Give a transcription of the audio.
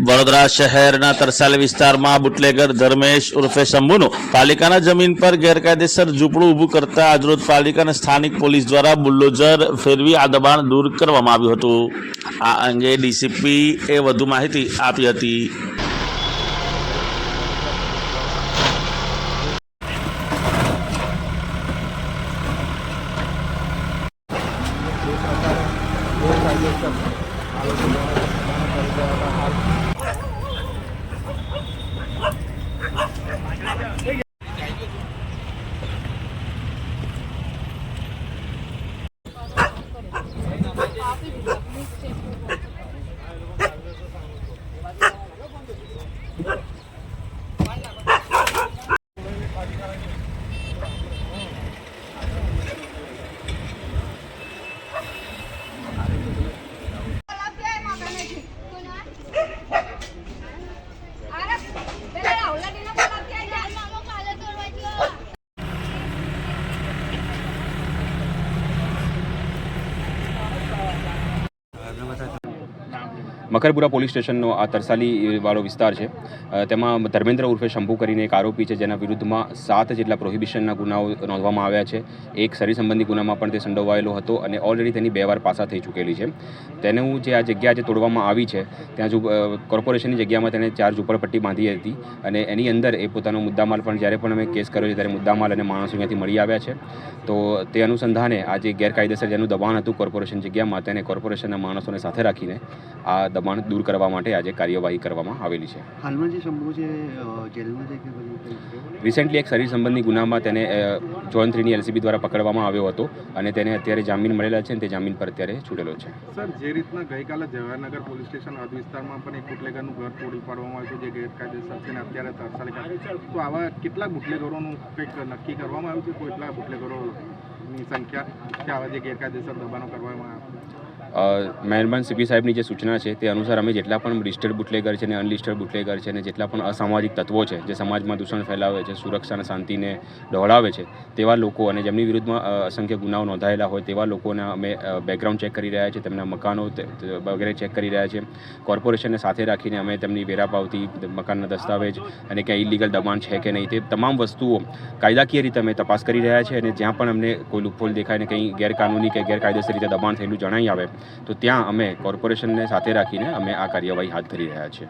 વડોદરા શહેરના તરસાલ વિસ્તારમાં બુટલેગર ધર્મેશ ઉર્ફે શંભુનું પાલિકાના જમીન પર ગેરકાયદેસર ઝૂંપડું ઊભું કરતા આજરોજ પાલિકાના સ્થાનિક પોલીસ દ્વારા બુલ્ડોઝર ફેરવી આ દબાણ દૂર કરવામાં આવ્યું હતું. આ અંગે ડીસીપી એ વધુ માહિતી આપી હતી. મકરપુરા પોલીસ સ્ટેશનનો આ તરસાલી વાળો વિસ્તાર છે. તેમાં ધર્મેન્દ્ર ઉર્ફે શંભુ કરીને એક આરોપી છે, જેના વિરુદ્ધમાં સાત જેટલા પ્રોહિબિશનના ગુનાઓ નોંધવામાં આવ્યા છે. એક શરીર સંબંધી ગુનામાં પણ તે સંડોવાયેલો હતો અને ઓલરેડી તેની બે વાર પાસા થઈ ચૂકેલી છે. તેનું જે આ જગ્યા જે તોડવામાં આવી છે, ત્યાં જો કોર્પોરેશનની જગ્યામાં તેને ચાર ઝૂંપડપટ્ટી બાંધી હતી અને એની અંદર એ પોતાનો મુદ્દામાલ પણ જ્યારે પણ અમે કેસ કર્યો છે ત્યારે મુદ્દામાલ અને માણસો અહીંયાથી મળી આવ્યા છે. તો તે અનુસંધાને આ જે ગેરકાયદેસર જેનું દબાણ હતું કોર્પોરેશન જગ્યામાં, તેને કોર્પોરેશનના માણસોને સાથે રાખીને આ દબાણ દૂર કરવા માટે આજે કાર્યવાહી કરવામાં આવેલી છે. હાલમાં જે શંભુ છે જેલમાં છે કે રિસેન્ટલી એક શરીર સંબંધી ગુનામાં તેને જોન થ્રીની એલસીબી દ્વારા પકડવામાં આવ્યો હતો અને તેને અત્યારે જામીન મળેલા છે અને તે જામીન પર અત્યારે છૂટેલો છે. સર જે રીતના ગઈકાલે જવાહરનગર પોલીસ સ્ટેશન હદ વિસ્તારમાં પણ એક બુટલેગરનું ઘર તોડી પાડવામાં આવ્યું છે જે ગેરકાયદેસર છે અત્યારે તરસાલી તો આવા કેટલા બુટલેગરોનું કંઈક નક્કી કરવામાં આવ્યું છે? કેટલા બુટલેગરોની સંખ્યા મહેરબાન સીપી સાહેબની જે સૂચના છે તે અનુસાર અમે જેટલા પણ લિસ્ટેડ બુટલેગર છે અને અનલિસ્ટેડ બુટલેગર છે અને જેટલા પણ અસામાજિક તત્વો છે, જે સમાજમાં દૂષણ ફેલાવે છે, સુરક્ષા અને શાંતિને ડહોળાવે છે, તેવા લોકો અને જેમની વિરુદ્ધમાં અસંખ્ય ગુનાઓ નોંધાયેલા હોય તેવા લોકોના અમે બેકગ્રાઉન્ડ ચેક કરી રહ્યા છીએ તેમના મકાનો વગેરે ચેક કરી રહ્યા છીએ કોર્પોરેશનને સાથે રાખીને અમે તેમની વેરા મકાનના દસ્તાવેજ અને ક્યાં ઇલીગલ દબાણ છે કે નહીં તે તમામ વસ્તુઓ કાયદાકીય રીતે અમે તપાસ કરી રહ્યા છીએ અને જ્યાં પણ અમને કોઈ લૂપહોલ દેખાય ને કંઈ ગેરકાનૂની કે ગેરકાયદેસર રીતે દબાણ થયેલું જણાઈ આવે, તો ત્યાં અમે કોર્પોરેશનને સાથે રાખીને અમે આ કાર્યવાહી હાથ ધરી રહ્યા છીએ.